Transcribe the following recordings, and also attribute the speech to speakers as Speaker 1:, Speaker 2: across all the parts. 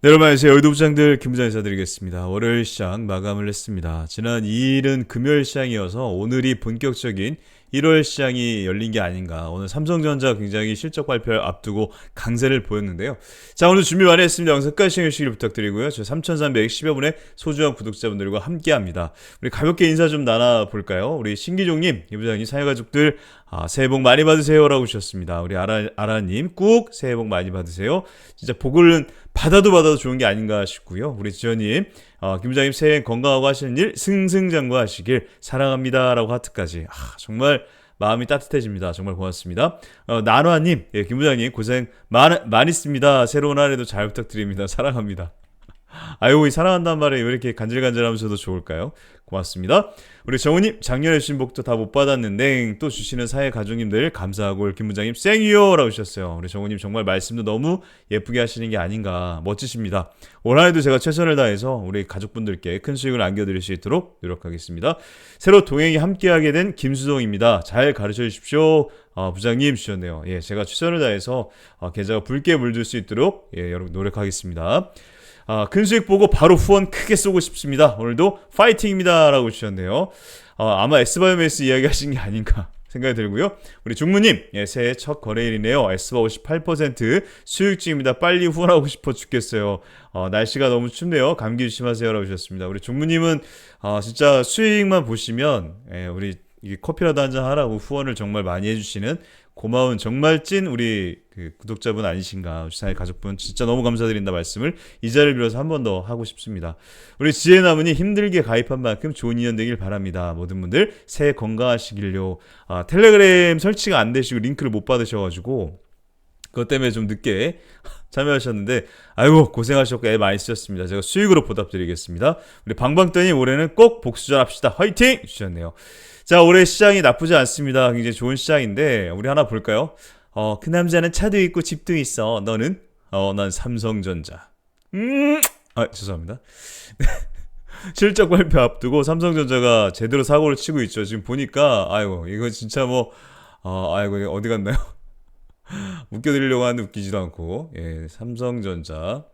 Speaker 1: 네, 여러분 안녕하세요. 여의도 부장들 김부장 인사드리겠습니다. 월요일 시장 마감을 했습니다. 지난 2일은 금요일 시장이어서 오늘이 본격적인 1월 시장이 열린 게 아닌가. 오늘 삼성전자 굉장히 실적 발표를 앞두고 강세를 보였는데요. 자, 오늘 준비 많이 했습니다. 영상 끝까지 시청해주시길 부탁드리고요. 저 3,310여 분의 소중한 구독자분들과 함께 합니다. 우리 가볍게 인사 좀 나눠볼까요? 우리 신기종님, 이 부장님, 사회가족들, 아, 새해 복 많이 받으세요 라고 주셨습니다. 우리 아라, 아라님, 꾹 새해 복 많이 받으세요. 진짜 복을 받아도 받아도 좋은 게 아닌가 싶고요. 우리 지연님, 어, 김 부장님 새해 건강하고 하시는 일 승승장구하시길 사랑합니다라고 하트까지. 아, 정말 마음이 따뜻해집니다. 정말 고맙습니다. 어, 나노아님, 예, 김 부장님 고생 많, 많이습니다. 새로운 한 해도 잘 부탁드립니다. 사랑합니다. 아이고, 이 사랑한다는 말에 왜 이렇게 간질간질하면서도 좋을까요? 고맙습니다. 우리 정우님, 작년에 주신 복도 다 못 받았는데 또 주시는 사회 가족님들 감사하고 김 부장님 생이요라고 주셨어요. 우리 정우님 정말 말씀도 너무 예쁘게 하시는 게 아닌가 멋지십니다. 올 한해도 제가 최선을 다해서 우리 가족분들께 큰 수익을 안겨드릴 수 있도록 노력하겠습니다. 새로 동행이 함께하게 된 김수동입니다. 잘 가르쳐 주십시오. 어, 부장님 주셨네요. 예, 제가 최선을 다해서 어, 계좌가 붉게 물들 수 있도록 예, 여러분 노력하겠습니다. 아, 큰 수익 보고 바로 후원 크게 쏘고 싶습니다. 오늘도 파이팅입니다. 라고 주셨네요. 어, 아마 S바이오메스 이야기 하신 게 아닌가 생각이 들고요. 우리 중무님, 예, 새해 첫 거래일이네요. S바 58% 수익 중입니다. 빨리 후원하고 싶어 죽겠어요. 어, 날씨가 너무 춥네요. 감기 조심하세요. 라고 주셨습니다. 우리 중무님은, 어, 진짜 수익만 보시면, 예, 우리 이 커피라도 한 잔 하라고 후원을 정말 많이 해주시는 고마운 정말 찐 우리 그 구독자분 아니신가 주사의 가족분 진짜 너무 감사드린다 말씀을 이 자리를 빌어서 한 번 더 하고 싶습니다. 우리 지혜 나무니 힘들게 가입한 만큼 좋은 인연 되길 바랍니다. 모든 분들 새해 건강하시길요. 아, 텔레그램 설치가 안 되시고 링크를 못 받으셔가지고 그것 때문에 좀 늦게 참여하셨는데 아이고 고생하셨고 애 많이 쓰셨습니다. 제가 수익으로 보답드리겠습니다. 우리 방방떠님 올해는 꼭 복수전 합시다. 화이팅! 주셨네요. 자 올해 시장이 나쁘지 않습니다. 굉장히 좋은 시장인데 우리 하나 볼까요? 어, 그 남자는 차도 있고 집도 있어. 너는? 어, 난 삼성전자. 음, 아, 죄송합니다. 실적 발표 앞두고 삼성전자가 제대로 사고를 치고 있죠. 지금 보니까, 아이고, 이거 진짜 뭐, 어, 아이고, 어디 갔나요? 웃겨드리려고 하는데 웃기지도 않고, 예, 삼성전자.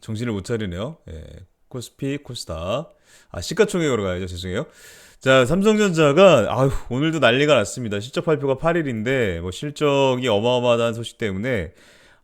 Speaker 1: 정신을 못 차리네요. 예, 코스피, 코스닥. 아, 시가총액으로 가야죠. 죄송해요. 자, 삼성전자가 아유, 오늘도 난리가 났습니다. 실적 발표가 8일인데 뭐 실적이 어마어마한 소식 때문에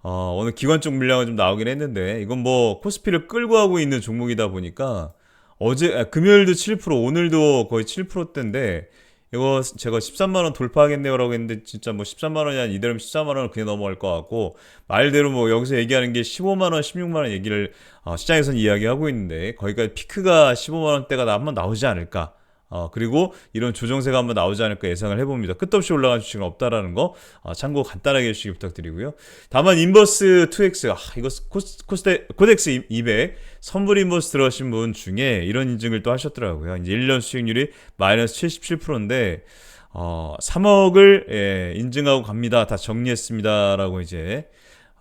Speaker 1: 어, 오늘 기관 쪽 물량은 좀 나오긴 했는데 이건 뭐 코스피를 끌고 하고 있는 종목이다 보니까 어제 아, 금요일도 7% 오늘도 거의 7%대인데 이거 제가 13만 원 돌파하겠네요라고 했는데 진짜 뭐 13만 원이 아니라 이대로 14만 원을 그냥 넘어갈 것 같고 말대로 뭐 여기서 얘기하는 게 15만 원, 16만 원 얘기를 어, 시장에서는 이야기하고 있는데 거기까지 피크가 15만 원대가 한번 나오지 않을까? 어, 그리고 이런 조정세가 한번 나오지 않을까 예상을 해봅니다. 끝없이 올라간 주식은 없다라는 거 어, 참고 간단하게 해주시기 부탁드리고요. 다만 인버스 2X 아, 이거 코스, 코스테, 코덱스 200 선불 인버스 들어가신 분 중에 이런 인증을 또 하셨더라고요. 이제 1년 수익률이 마이너스 77%인데 어, 3억을 예, 인증하고 갑니다. 다 정리했습니다라고 이제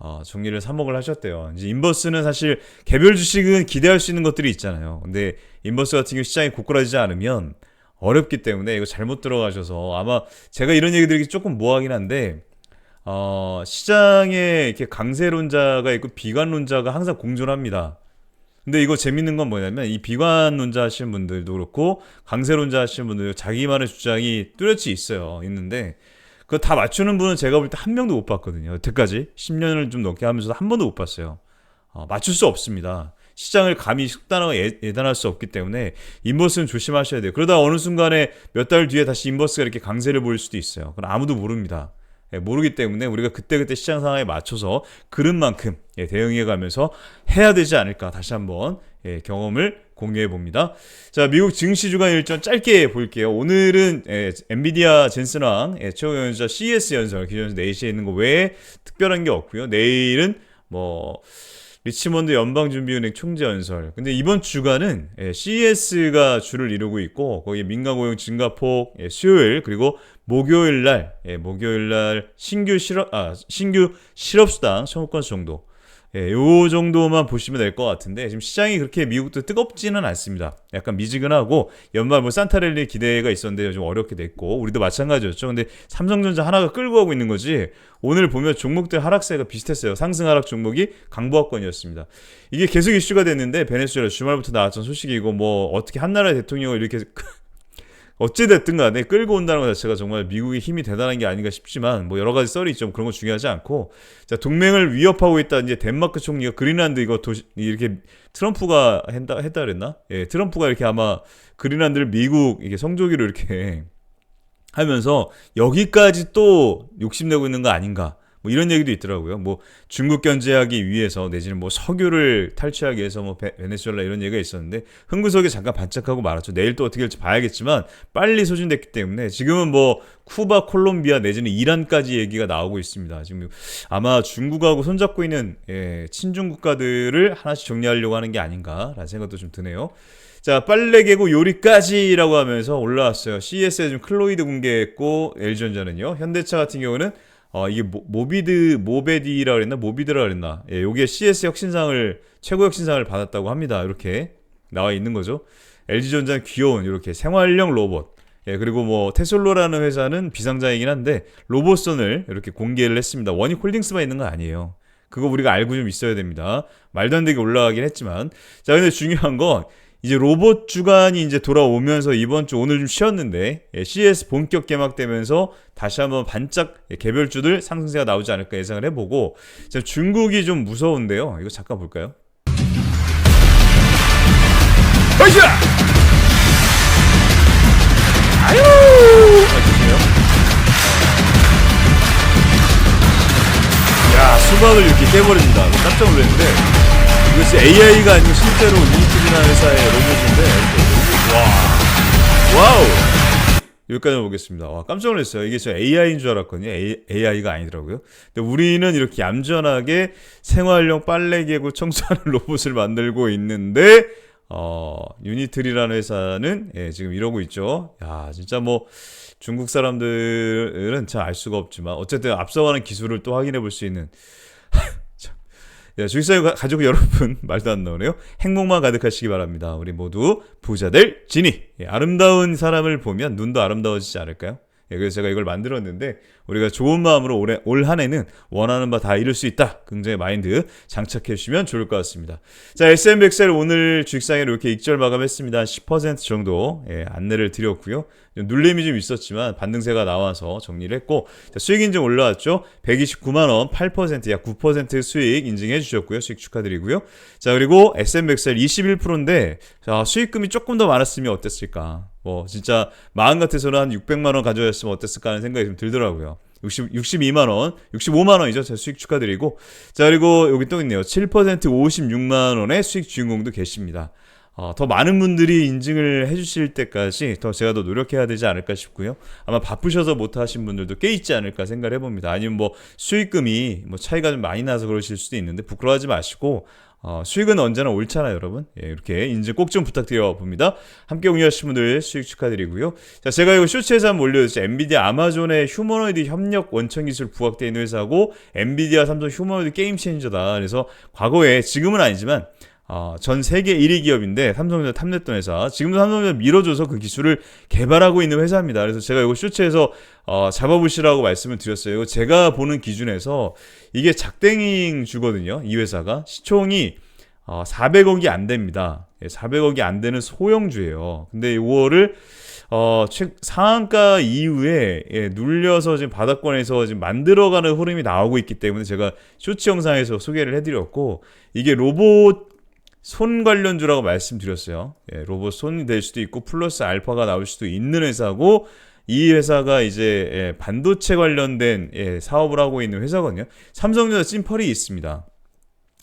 Speaker 1: 어, 정리를 3억을 하셨대요. 이제 인버스는 사실 개별 주식은 기대할 수 있는 것들이 있잖아요. 근데 인버스 같은 경우 시장이 고꾸라지지 않으면 어렵기 때문에 이거 잘못 들어가셔서 아마 제가 이런 얘기 드리기 조금 모하긴 한데 어, 시장에 이렇게 강세론자가 있고 비관론자가 항상 공존합니다. 근데 이거 재밌는 건 뭐냐면 이 비관론자 하시는 분들도 그렇고 강세론자 하시는 분들 자기만의 주장이 뚜렷이 있어요. 있는데 그거 다 맞추는 분은 제가 볼 때 한 명도 못 봤거든요. 여태까지 10년을 좀 넘게 하면서 한 번도 못 봤어요. 어, 맞출 수 없습니다. 시장을 감히 속단하고 예, 예단할 수 없기 때문에 인버스는 조심하셔야 돼요. 그러다 어느 순간에 몇 달 뒤에 다시 인버스가 이렇게 강세를 보일 수도 있어요. 그건 아무도 모릅니다. 예, 모르기 때문에 우리가 그때그때 시장 상황에 맞춰서 그런 만큼 예, 대응해 가면서 해야 되지 않을까 다시 한번 예, 경험을 공유해 봅니다. 자, 미국 증시 주간 일정 짧게 볼게요. 오늘은 예, 엔비디아 젠슨왕 예, 최고 연주자 CS 연설 기존 4시에 있는 거 외에 특별한 게 없고요. 내일은 뭐 리치먼드 연방준비은행 총재 연설. 근데 이번 주간은 예, CES가 주를 이루고 있고 거기에 민간 고용 증가폭 예, 수요일 그리고 목요일 날 예, 목요일 날 신규 실업 아 신규 실업수당 청구건 정도. 예, 요 정도만 보시면 될 것 같은데 지금 시장이 그렇게 미국도 뜨겁지는 않습니다. 약간 미지근하고 연말 뭐 산타랠리 기대가 있었는데 좀 어렵게 됐고 우리도 마찬가지였죠. 근데 삼성전자 하나가 끌고 가고 있는 거지. 오늘 보면 종목들 하락세가 비슷했어요. 상승 하락 종목이 강보합권이었습니다. 이게 계속 이슈가 됐는데 베네수엘라 주말부터 나왔던 소식이고 뭐 어떻게 한나라 대통령을 이렇게 어찌됐든 간에 끌고 온다는 것 자체가 정말 미국의 힘이 대단한 게 아닌가 싶지만 뭐 여러 가지 썰이 있죠. 그런 거 중요하지 않고 자 동맹을 위협하고 있다 이제 덴마크 총리가 그린란드 이거 도시 이렇게 트럼프가 했다 했다 그랬나? 예, 트럼프가 이렇게 아마 그린란드를 미국 이게 성조기로 이렇게 하면서 여기까지 또 욕심내고 있는 거 아닌가? 뭐 이런 얘기도 있더라고요. 뭐 중국 견제하기 위해서 내지는 뭐 석유를 탈취하기 위해서 뭐 베, 베네수엘라 이런 얘기가 있었는데 흥구석에 잠깐 반짝하고 말았죠. 내일 또 어떻게 될지 봐야겠지만 빨리 소진됐기 때문에 지금은 뭐 쿠바, 콜롬비아 내지는 이란까지 얘기가 나오고 있습니다. 지금 아마 중국하고 손잡고 있는 예, 친중 국가들을 하나씩 정리하려고 하는 게 아닌가라는 생각도 좀 드네요. 자, 빨래 개고 요리까지라고 하면서 올라왔어요. CES에 좀 클로이드 공개했고 LG전자는요. 현대차 같은 경우는 어, 이게 모, 모비드, 모베디라 그랬나? 모비드라 그랬나? 예, 요게 CS 혁신상을, 최고 혁신상을 받았다고 합니다. 이렇게 나와 있는 거죠. LG전자는 귀여운 이렇게 생활형 로봇. 예, 그리고 뭐 테솔로라는 회사는 비상장이긴 한데 로봇선을 이렇게 공개를 했습니다. 원익 홀딩스만 있는 거 아니에요. 그거 우리가 알고 좀 있어야 됩니다. 말도 안 되게 올라가긴 했지만. 자, 근데 중요한 건 이제 로봇 주간이 이제 돌아오면서 이번 주 오늘 좀 쉬었는데 예, CS 본격 개막되면서 다시 한번 반짝 예, 개별주들 상승세가 나오지 않을까 예상을 해보고 자, 중국이 좀 무서운데요. 이거 잠깐 볼까요? 어이샤! 아유! 야, 수박을 이렇게 깨버립니다. 깜짝 놀랐는데 이것이 AI가 아니고 실제로 유니트리나 회사의 로봇인데 와 와우 여기까지 보겠습니다. 와 깜짝 놀랐어요. 이게 저 AI인 줄 알았거든요. AI가 아니더라고요. 근데 우리는 이렇게 얌전하게 생활용 빨래 개고 청소하는 로봇을 만들고 있는데 어 유니트리라는 회사는 예, 지금 이러고 있죠. 야 진짜 뭐 중국 사람들은 잘 알 수가 없지만 어쨌든 앞서가는 기술을 또 확인해 볼 수 있는 야, 주식사유 가족 여러분 말도 안 나오네요. 행복만 가득하시기 바랍니다. 우리 모두 부자들 진이 예, 아름다운 사람을 보면 눈도 아름다워지지 않을까요? 예, 그래서 제가 이걸 만들었는데 우리가 좋은 마음으로 올해 올 한해는 원하는 바 다 이룰 수 있다. 긍정의 마인드 장착해 주시면 좋을 것 같습니다. 자, SM백셀 오늘 주식상으로 이렇게 익절 마감했습니다. 10% 정도 예, 안내를 드렸고요. 눌림이 좀 있었지만 반등세가 나와서 정리를 했고 자, 수익 인증 올라왔죠. 129만 원, 8%약 9% 수익 인증해 주셨고요. 수익 축하드리고요. 자, 그리고 SM백셀 21%인데 자, 수익금이 조금 더 많았으면 어땠을까? 뭐 진짜 마음 같아서는 한 600만 원 가져왔으면 어땠을까 하는 생각이 좀 들더라고요. 60, 62만 원, 65만 원이죠. 제 수익 축하드리고. 자, 그리고 여기 또 있네요. 7% 56만 원의 수익 주인공도 계십니다. 어, 더 많은 분들이 인증을 해주실 때까지 더 제가 더 노력해야 되지 않을까 싶고요. 아마 바쁘셔서 못하신 분들도 꽤 있지 않을까 생각을 해봅니다. 아니면 뭐 수익금이 뭐 차이가 좀 많이 나서 그러실 수도 있는데 부끄러워하지 마시고 어, 수익은 언제나 옳잖아요, 여러분. 예, 이렇게 인증 꼭 좀 부탁드려 봅니다. 함께 운영하신 분들 수익 축하드리고요. 자, 제가 이거 쇼츠에서 한번 올려줬죠. 엔비디아 아마존의 휴머노이드 협력 원천 기술 부각되어 있는 회사고, 엔비디아 삼성 휴머노이드 게임 체인저다. 그래서 과거에, 지금은 아니지만, 어, 전 세계 1위 기업인데 삼성전자 탐냈던 회사. 지금도 삼성전자 밀어줘서 그 기술을 개발하고 있는 회사입니다. 그래서 제가 이거 쇼츠에서 어, 잡아보시라고 말씀을 드렸어요. 이거 제가 보는 기준에서 이게 작땡잉 주거든요. 이 회사가 시총이 어, 400억이 안 됩니다. 예, 400억이 안 되는 소형주예요. 근데 이거를 어, 최, 상한가 이후에 예, 눌려서 지금 바닥권에서 지금 만들어가는 흐름이 나오고 있기 때문에 제가 쇼츠 영상에서 소개를 해드렸고 이게 로봇 손 관련주라고 말씀드렸어요. 예, 로봇 손이 될 수도 있고 플러스 알파가 나올 수도 있는 회사고 이 회사가 이제 예, 반도체 관련된 예, 사업을 하고 있는 회사거든요. 삼성전자 찐펄이 있습니다.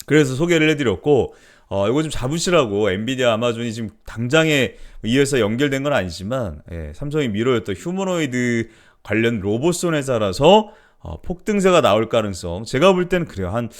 Speaker 1: 그래서 소개를 해드렸고 어, 이거 좀 잡으시라고 엔비디아 아마존이 지금 당장에 이 회사 연결된 건 아니지만 예, 삼성이 미뤄였던 휴머노이드 관련 로봇손 회사라서 어, 폭등세가 나올 가능성 제가 볼 때는 그래요 한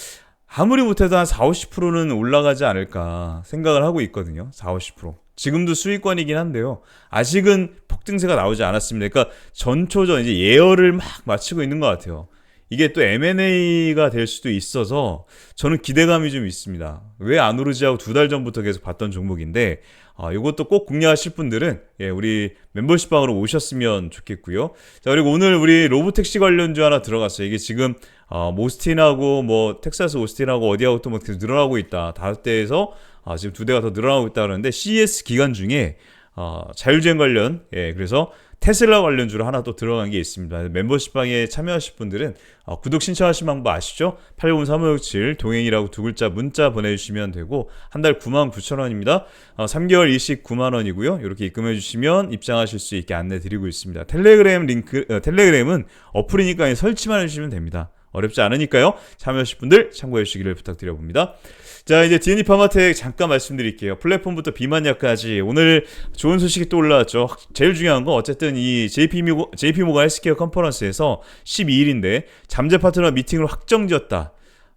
Speaker 1: 아무리 못해도 한 4, 50%는 올라가지 않을까 생각을 하고 있거든요. 4, 50%. 지금도 수익권이긴 한데요. 아직은 폭등세가 나오지 않았습니다. 그러니까 전초전 이제 예열을 막 마치고 있는 것 같아요. 이게 또 M&A가 될 수도 있어서 저는 기대감이 좀 있습니다. 왜 안 오르지 하고 두 달 전부터 계속 봤던 종목인데 아, 이것도 꼭 궁리하실 분들은 예, 우리 멤버십 방으로 오셨으면 좋겠고요. 자, 그리고 오늘 우리 로보택시 관련주 하나 들어갔어요. 이게 지금 어, 모스틴하고 뭐 텍사스 오스틴하고 어디하고 또 뭐 계속 늘어나고 있다. 다섯 대에서 아, 지금 두 대가 더 늘어나고 있다 그러는데 CES 기간 중에 어, 자율주행 관련 예, 그래서 테슬라 관련주로 하나 또 들어간 게 있습니다. 멤버십 방에 참여하실 분들은 어, 구독 신청하신 방법 아시죠? 803-3567 동행이라고 두 글자 문자 보내주시면 되고 한 달 99,000원입니다. 어, 3개월 일식 9만 원이고요. 이렇게 입금해 주시면 입장하실 수 있게 안내 드리고 있습니다. 텔레그램 링크 어, 텔레그램은 어플이니까 설치만 해주시면 됩니다. 어렵지 않으니까요. 참여하실 분들 참고해 주시기를 부탁드려 봅니다. 자, 이제 D&D 파마텍 잠깐 말씀드릴게요. 플랫폼부터 비만약까지 오늘 좋은 소식이 또 올라왔죠. 제일 중요한 건 어쨌든 이 JP 모가, JP 모가 헬스케어 컨퍼런스에서 12일인데 잠재 파트너 미팅을 확정지었다.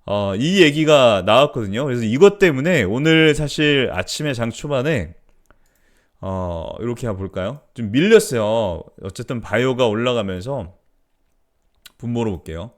Speaker 1: 어, 이 얘기가 나왔거든요. 그래서 이것 때문에 오늘 사실 아침에 장 초반에 어, 이렇게 한번 볼까요? 좀 밀렸어요. 어쨌든 바이오가 올라가면서 분모로 볼게요.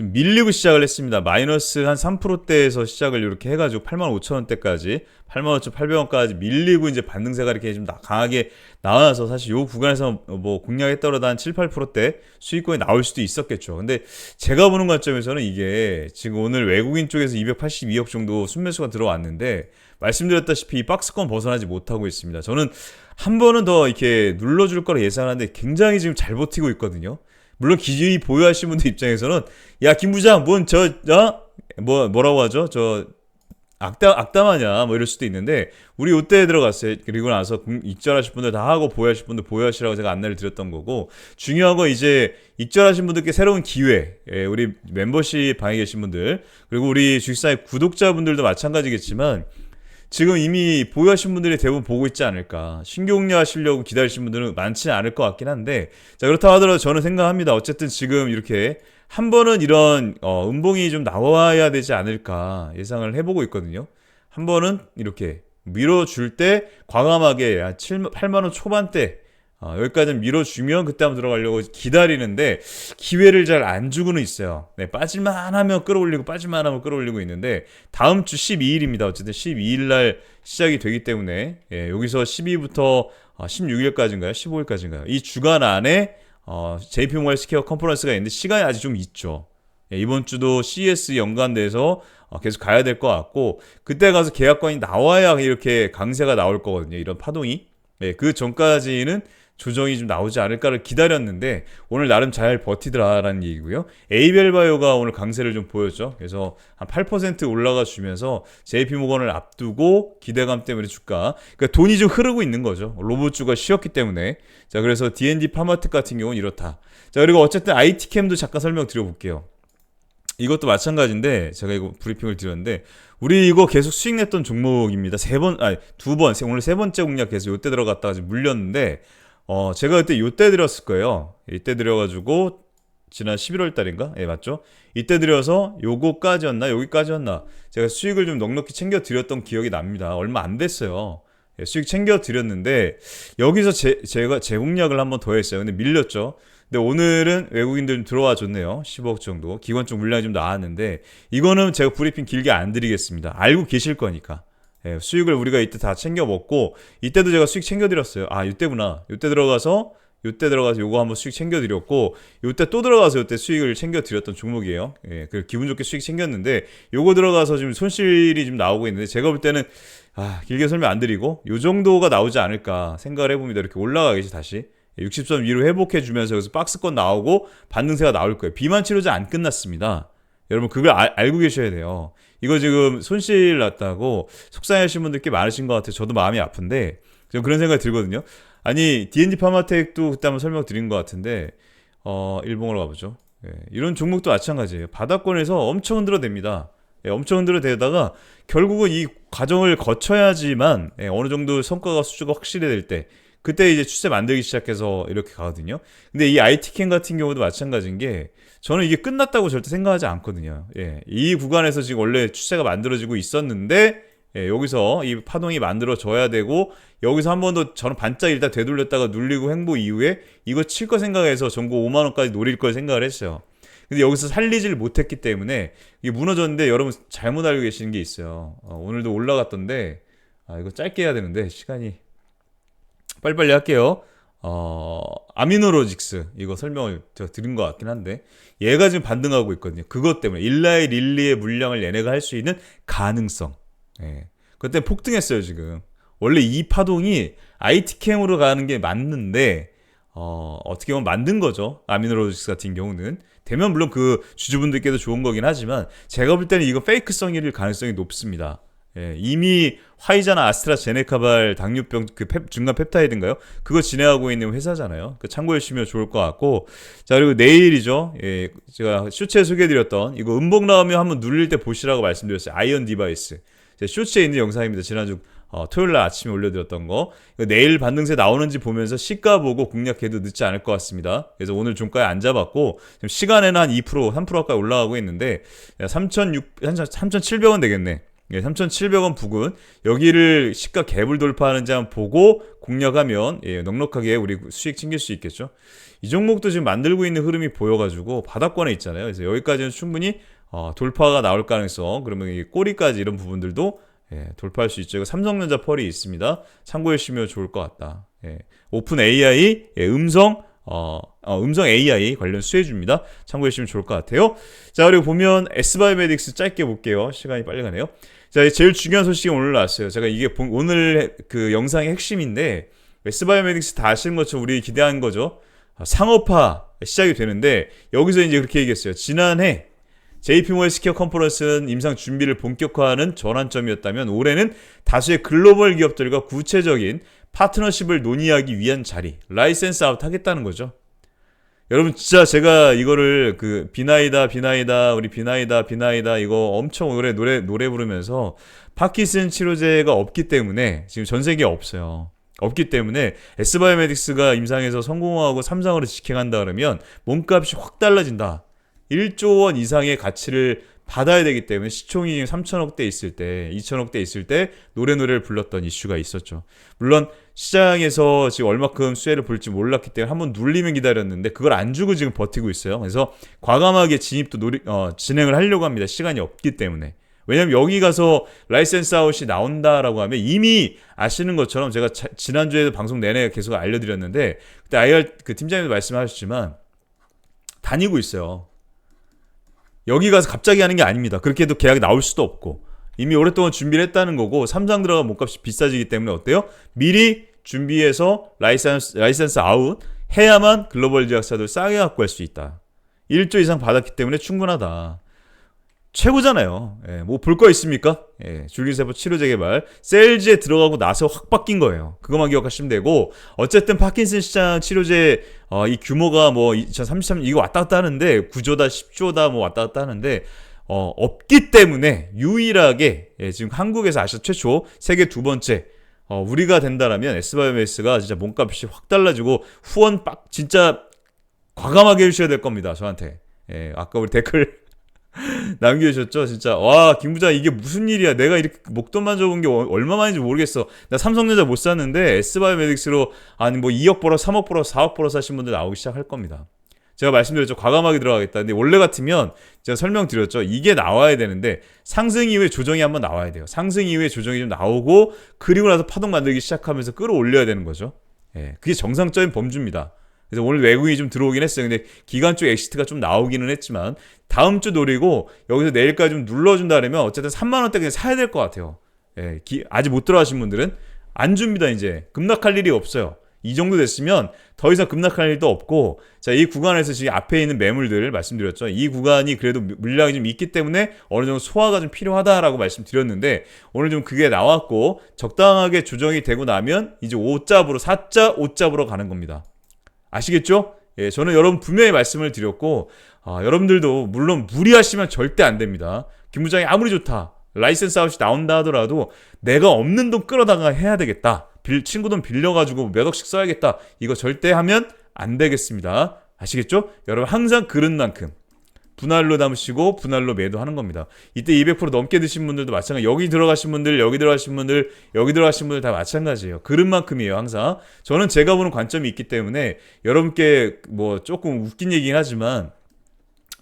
Speaker 1: 좀 밀리고 시작을 했습니다. 마이너스 한 3%대에서 시작을 이렇게 해가지고 85,000원대까지 85,800원까지 밀리고 이제 반등세가 이렇게 좀 강하게 나와서 사실 요 구간에서 뭐 공략에 따라 한 7, 8%대 수익권이 나올 수도 있었겠죠. 근데 제가 보는 관점에서는 이게 지금 오늘 외국인 쪽에서 282억 정도 순매수가 들어왔는데 말씀드렸다시피 이 박스권 벗어나지 못하고 있습니다. 저는 한 번은 더 이렇게 눌러줄 거라 예상하는데 굉장히 지금 잘 버티고 있거든요. 물론 기준이 보유하신 분들 입장에서는 야 김부장 뭔저 어? 뭐 뭐라고 하죠? 저 악담 악담하냐 뭐 이럴 수도 있는데 우리 요때 들어갔어요. 그리고 나서 익절하실 분들 다 하고 보유하실 분들 보유하시라고 제가 안내를 드렸던 거고 중요한 거 이제 익절하신 분들께 새로운 기회 예, 우리 멤버십 방에 계신 분들 그리고 우리 주식사의 구독자분들도 마찬가지겠지만 지금 이미 보유하신 분들이 대부분 보고 있지 않을까. 신규 하시려고 기다리신 분들은 많지는 않을 것 같긴 한데, 자, 그렇다 하더라도 저는 생각합니다. 어쨌든 지금 이렇게 한 번은 이런, 어, 음봉이 좀 나와야 되지 않을까 예상을 해보고 있거든요. 한 번은 이렇게 밀어줄 때 과감하게 한 7, 8만원 초반대, 어, 여기까지 밀어주면 그때 한번 들어가려고 기다리는데 기회를 잘 안 주고는 있어요. 네, 빠질만 하면 끌어올리고 빠질만 하면 끌어올리고 있는데 다음 주 12일입니다. 어쨌든 12일 날 시작이 되기 때문에 예, 여기서 12일부터 16일까지인가요? 15일까지인가요? 이 주간 안에 어, JP모갈 스퀘어 컨퍼런스가 있는데 시간이 아직 좀 있죠. 예, 이번 주도 CS 연관돼서 어, 계속 가야 될 것 같고 그때 가서 계약권이 나와야 이렇게 강세가 나올 거거든요. 이런 파동이. 예, 그 전까지는 조정이 좀 나오지 않을까를 기다렸는데 오늘 나름 잘 버티더라라는 얘기고요. 에이벨바이오가 오늘 강세를 좀 보였죠. 그래서 한 8% 올라가 주면서 JP모건을 앞두고 기대감 때문에 주가 그러니까 돈이 좀 흐르고 있는 거죠. 로봇주가 쉬었기 때문에 자 그래서 D&D 파마텍 같은 경우는 이렇다. 자 그리고 어쨌든 IT캠도 잠깐 설명 드려 볼게요. 이것도 마찬가지인데 제가 이거 브리핑을 드렸는데 우리 이거 계속 수익 냈던 종목입니다. 세 번, 아니 두 번, 오늘 세 번째 공략 계속 요때 들어갔다가 지금 물렸는데 어, 제가 그때 요때 드렸을 거예요. 이때 드려가지고, 지난 11월 달인가? 예, 맞죠? 이때 드려서 요거까지였나? 여기까지였나? 제가 수익을 좀 넉넉히 챙겨 드렸던 기억이 납니다. 얼마 안 됐어요. 예, 수익 챙겨 드렸는데, 여기서 제, 제가 재공략을 한번 더 했어요. 근데 밀렸죠. 근데 오늘은 외국인들 좀 들어와 줬네요. 10억 정도. 기관 쪽 물량이 좀 나왔는데, 이거는 제가 브리핑 길게 안 드리겠습니다. 알고 계실 거니까. 예, 수익을 우리가 이때 다 챙겨 먹고 이때도 제가 수익 챙겨 드렸어요. 아, 이때구나. 이때 들어가서 이때 들어가서 요거 한번 수익 챙겨 드렸고 요때 또 들어가서 이때 수익을 챙겨 드렸던 종목이에요. 예, 그 기분 좋게 수익 챙겼는데 요거 들어가서 지금 손실이 좀 나오고 있는데 제가 볼 때는 아, 길게 설명 안 드리고 요 정도가 나오지 않을까 생각을 해 봅니다. 이렇게 올라가겠지 다시. 60선 위로 회복해 주면서 여기서 박스권 나오고 반등세가 나올 거예요. 비만 치료제 안 끝났습니다. 여러분 그걸 아, 알고 계셔야 돼요. 이거 지금 손실 났다고 속상해하신 분들 꽤 많으신 것 같아요. 저도 마음이 아픈데 좀 그런 생각이 들거든요. 아니 D&D 파마텍도 그때 한번 설명드린 것 같은데 어 일봉으로 가보죠. 예, 이런 종목도 마찬가지예요. 바닥권에서 엄청 흔들어댑니다. 예, 엄청 흔들어대다가 결국은 이 과정을 거쳐야지만 예, 어느 정도 성과가 수주가 확실히 될때 그때 이제 추세 만들기 시작해서 이렇게 가거든요. 근데 이 IT캠 같은 경우도 마찬가지인 게 저는 이게 끝났다고 절대 생각하지 않거든요. 예. 이 구간에서 지금 원래 추세가 만들어지고 있었는데 예, 여기서 이 파동이 만들어져야 되고 여기서 한 번 더 저는 반짝 일단 되돌렸다가 눌리고 횡보 이후에 이거 칠 거 생각해서 전고 5만 원까지 노릴 걸 생각을 했어요. 근데 여기서 살리질 못했기 때문에 이게 무너졌는데 여러분 잘못 알고 계시는 게 있어요. 어, 오늘도 올라갔던데 아 이거 짧게 해야 되는데 시간이 빨리빨리 할게요. 어, 아미노로직스 이거 설명을 제가 드린 것 같긴 한데 얘가 지금 반등하고 있거든요. 그것 때문에 일라의 릴리의 물량을 얘네가 할 수 있는 가능성. 예. 그때 폭등했어요 지금. 원래 이 파동이 IT캠으로 가는 게 맞는데 어, 어떻게 보면 만든 거죠. 아미노로직스 같은 경우는 되면 물론 그 주주분들께도 좋은 거긴 하지만 제가 볼 때는 이거 페이크성일 가능성이 높습니다. 예, 이미 화이자나 아스트라제네카발 당뇨병 그 펩, 중간 펩타이드인가요? 그거 진행하고 있는 회사잖아요. 그 참고해 주시면 좋을 것 같고 자 그리고 내일이죠. 예, 제가 쇼츠에 소개해드렸던 이거 음봉 나오면 한번 눌릴 때 보시라고 말씀드렸어요. 아이언 디바이스. 제 쇼츠에 있는 영상입니다. 지난주 어, 토요일 날 아침에 올려드렸던 거 내일 반등세 나오는지 보면서 시가 보고 공략해도 늦지 않을 것 같습니다. 그래서 오늘 종가에 안 잡았고 지금 시간에는 한 2% 3% 가까이 올라가고 있는데 3,600 3,700원 되겠네. 예, 3,700원 부근 여기를 시가 갭을 돌파하는지 한번 보고 공략하면 예, 넉넉하게 우리 수익 챙길 수 있겠죠. 이 종목도 지금 만들고 있는 흐름이 보여가지고 바닥권에 있잖아요. 그래서 여기까지는 충분히 어, 돌파가 나올 가능성 그러면 이 꼬리까지 이런 부분들도 예, 돌파할 수 있죠. 삼성전자 펄이 있습니다. 참고해 주시면 좋을 것 같다. 예, 오픈 AI 예, 음성 어, 어, 음성 AI 관련 수혜줍니다. 참고해 주시면 좋을 것 같아요. 자, 그리고 보면 S바이오메딕스 짧게 볼게요. 시간이 빨리 가네요. 자, 제일 중요한 소식이 오늘 나왔어요. 제가 이게 오늘 그 영상의 핵심인데 웨스바이오메딕스 다 아시는 것처럼 우리 기대한 거죠. 상업화 시작이 되는데 여기서 이제 그렇게 얘기했어요. 지난해 JP모의 스퀘어 컨퍼런스는 임상 준비를 본격화하는 전환점이었다면 올해는 다수의 글로벌 기업들과 구체적인 파트너십을 논의하기 위한 자리, 라이센스 아웃 하겠다는 거죠. 여러분 진짜 제가 이거를 그 비나이다 비나이다 우리 비나이다 비나이다 이거 엄청 오래 노래 노래 부르면서 파키슨 치료제가 없기 때문에 지금 전 세계에 없어요. 없기 때문에 S바이오메딕스가 임상에서 성공하고 삼상으로 직행한다 그러면 몸값이 확 달라진다. 1조 원 이상의 가치를 받아야 되기 때문에 시총이 3천억대 있을 때, 2천억대 있을 때 노래 노래를 불렀던 이슈가 있었죠. 물론 시장에서 지금 얼마큼 수혜를 볼지 몰랐기 때문에 한번 눌리면 기다렸는데 그걸 안 주고 지금 버티고 있어요. 그래서 과감하게 진입도 노리, 어, 진행을 하려고 합니다. 시간이 없기 때문에. 왜냐면 여기 가서 라이센스 아웃이 나온다라고 하면 이미 아시는 것처럼 제가 자, 지난주에도 방송 내내 계속 알려드렸는데 그때 IR 그 팀장님도 말씀하셨지만 다니고 있어요. 여기 가서 갑자기 하는 게 아닙니다. 그렇게 해도 계약이 나올 수도 없고 이미 오랫동안 준비를 했다는 거고 삼상 들어가 몸값이 비싸지기 때문에 어때요? 미리 준비해서 라이센스 라이센스 아웃 해야만 글로벌 제약사들 싸게 갖고 갈수 있다. 1조 이상 받았기 때문에 충분하다. 최고잖아요. 예, 뭐볼 거 있습니까? 예, 줄기세포 치료제 개발 셀즈에 들어가고 나서 확 바뀐 거예요. 그것만 기억하시면 되고 어쨌든 파킨슨 시장 치료제 어, 이 규모가 뭐 2033년 이거 왔다 갔다 하는데 9조다 10조다 뭐 왔다 갔다 하는데 어, 없기 때문에 유일하게 예, 지금 한국에서 아시아 최초 세계 두 번째 어, 우리가 된다라면 S바이오메스가 진짜 몸값이 확 달라지고 후원 빡 진짜 과감하게 해주셔야 될 겁니다. 저한테. 예, 아까 우리 댓글 남겨주셨죠? 진짜. 와, 김부장, 이게 무슨 일이야. 내가 이렇게 목돈만 줘본 게 얼마만인지 모르겠어. 나 삼성전자 못 샀는데, S바이오메딕스로, 아니, 뭐 2억 벌어, 3억 벌어, 4억 벌어 사신 분들 나오기 시작할 겁니다. 제가 말씀드렸죠. 과감하게 들어가겠다. 근데 원래 같으면 제가 설명드렸죠. 이게 나와야 되는데 상승 이후에 조정이 한번 나와야 돼요. 상승 이후에 조정이 좀 나오고 그리고 나서 파동 만들기 시작하면서 끌어올려야 되는 거죠. 예, 그게 정상적인 범주입니다. 그래서 오늘 외국인이 좀 들어오긴 했어요. 근데 기간 쪽 엑시트가 좀 나오기는 했지만 다음 주 노리고 여기서 내일까지 좀 눌러준다 그러면 어쨌든 3만 원대 그냥 사야 될 것 같아요. 예, 기, 아직 못 들어가신 분들은 안 줍니다 이제 급락할 일이 없어요. 이 정도 됐으면 더 이상 급락할 일도 없고 자 이 구간에서 지금 앞에 있는 매물들을 말씀드렸죠. 이 구간이 그래도 물량이 좀 있기 때문에 어느 정도 소화가 좀 필요하다라고 말씀드렸는데 오늘 좀 그게 나왔고 적당하게 조정이 되고 나면 이제 5잡으로 4자 5잡으로 가는 겁니다. 아시겠죠? 예, 저는 여러분 분명히 말씀을 드렸고 아, 여러분들도 물론 무리하시면 절대 안 됩니다. 김 부장이 아무리 좋다. 라이센스 아웃이 나온다 하더라도 내가 없는 돈 끌어다가 해야 되겠다. 빌, 친구 돈 빌려가지고 몇 억씩 써야겠다. 이거 절대 하면 안 되겠습니다. 아시겠죠? 여러분 항상 그런 만큼 분할로 담으시고 분할로 매도하는 겁니다. 이때 200% 넘게 드신 분들도 마찬가지. 여기 들어가신 분들, 여기 들어가신 분들, 여기 들어가신 분들 다 마찬가지예요. 그릇만큼이에요, 항상. 저는 제가 보는 관점이 있기 때문에 여러분께 뭐 조금 웃긴 얘기긴 하지만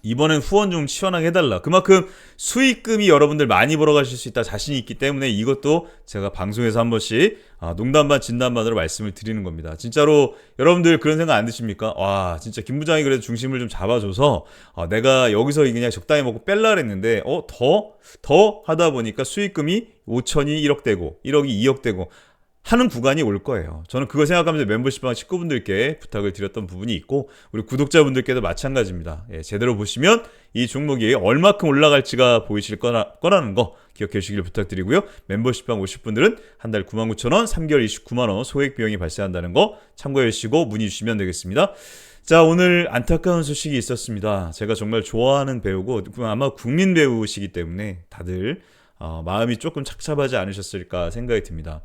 Speaker 1: 이번엔 후원 좀 시원하게 해달라. 그만큼 수익금이 여러분들 많이 벌어가실 수 있다 자신이 있기 때문에 이것도 제가 방송에서 한 번씩 아, 농담 반 진담 반으로 말씀을 드리는 겁니다. 진짜로 여러분들 그런 생각 안 드십니까? 와 진짜 김 부장이 그래도 중심을 좀 잡아줘서 아, 내가 여기서 그냥 적당히 먹고 뺄라 그랬는데 어더더 하다 보니까 수익금이 5천이 1억 되고 1억이 2억 되고 하는 구간이 올 거예요. 저는 그거 생각하면서 멤버십방 식구분들께 부탁을 드렸던 부분이 있고 우리 구독자분들께도 마찬가지입니다. 예, 제대로 보시면 이 종목이 얼마큼 올라갈지가 보이실 거라, 거라는 거 기억해 주시길 부탁드리고요. 멤버십방 오실 분들은 한 달 99,000원, 3개월 29만원 소액 비용이 발생한다는 거 참고해 주시고 문의 주시면 되겠습니다. 자, 오늘 안타까운 소식이 있었습니다. 제가 정말 좋아하는 배우고 아마 국민 배우시기 때문에 다들 어, 마음이 조금 착잡하지 않으셨을까 생각이 듭니다.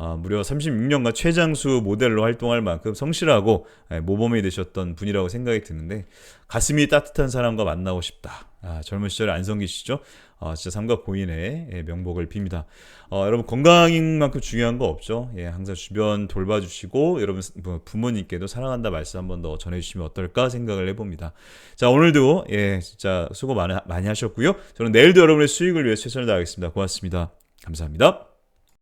Speaker 1: 아, 무려 36년간 최장수 모델로 활동할 만큼 성실하고 예, 모범이 되셨던 분이라고 생각이 드는데 가슴이 따뜻한 사람과 만나고 싶다. 아, 젊은 시절에 안성기 씨죠. 어, 진짜 삼각 고인의 예, 명복을 빕니다. 어, 여러분 건강인 만큼 중요한 거 없죠. 예, 항상 주변 돌봐주시고 여러분 뭐 부모님께도 사랑한다 말씀 한 번 더 전해주시면 어떨까 생각을 해봅니다. 자 오늘도 예 진짜 수고 많이, 많이 하셨고요. 저는 내일도 여러분의 수익을 위해 최선을 다하겠습니다. 고맙습니다. 감사합니다.